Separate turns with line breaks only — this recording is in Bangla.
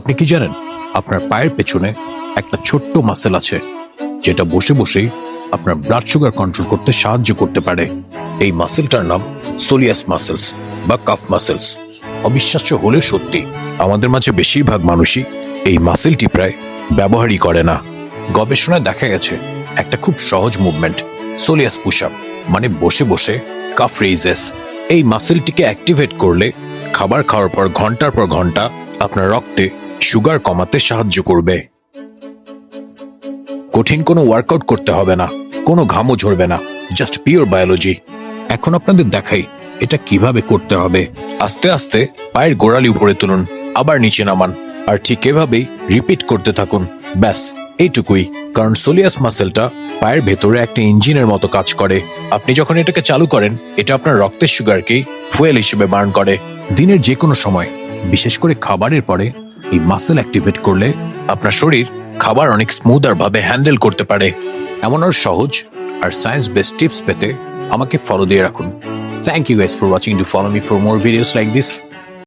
আপনি কি জানেন, আপনার পায়ের পেছনে একটা ছোট্ট মাসেল আছে, যেটা বসে বসেই আপনার ব্লাড সুগার কন্ট্রোল করতে সাহায্য করতে পারে। এই মাসেলটার নাম সোলিয়াস মাসেলস বা কাফ মাসেলস অবিশ্বাস্য হলেও সত্যি, আমাদের মাঝে বেশিরভাগ মানুষই এই মাসেলটি প্রায় ব্যবহারই করে না। গবেষণায় দেখা গেছে, একটা খুব সহজ মুভমেন্ট সোলিয়াস পুশ আপ মানে বসে বসে কাফ রেইজেস এই মাসেলটিকে অ্যাক্টিভেট করলে খাবার খাওয়ার পর ঘণ্টার পর ঘণ্টা আপনার রক্তে সুগার কমাতে সাহায্য করবে। কঠিন কোনো ওয়ার্কআউট করতে হবে না, কোনো ঘামও ঝরবে না জাস্ট পিওর বায়োলজি এখন আপনাদের দেখাই এটা কীভাবে করতে হবে। আস্তে আস্তে পায়ের গোড়ালি উপরে তুলুন, আবার নিচে নামান, আর ঠিক এভাবেই রিপিট করতে থাকুন। ব্যাস, এইটুকুই। কারণ সোলিয়াস মাসেলটা পায়ের ভেতরে একটা ইঞ্জিনের মতো কাজ করে। আপনি যখন এটাকে চালু করেন, এটা আপনার রক্তের সুগারকেই ফুয়েল হিসেবে বার্ন করে। দিনের যে কোনো সময়, বিশেষ করে খাবারের পরে এই মাসেল অ্যাক্টিভেট করলে আপনার শরীর খাবার অনেক স্মুদার ভাবে হ্যান্ডেল করতে পারে। এমন আর সহজ আর সায়েন্স বেসড টিপস পেতে আমাকে ফলো দিয়ে রাখুন। Thank you guys for watching to follow me for more videos like this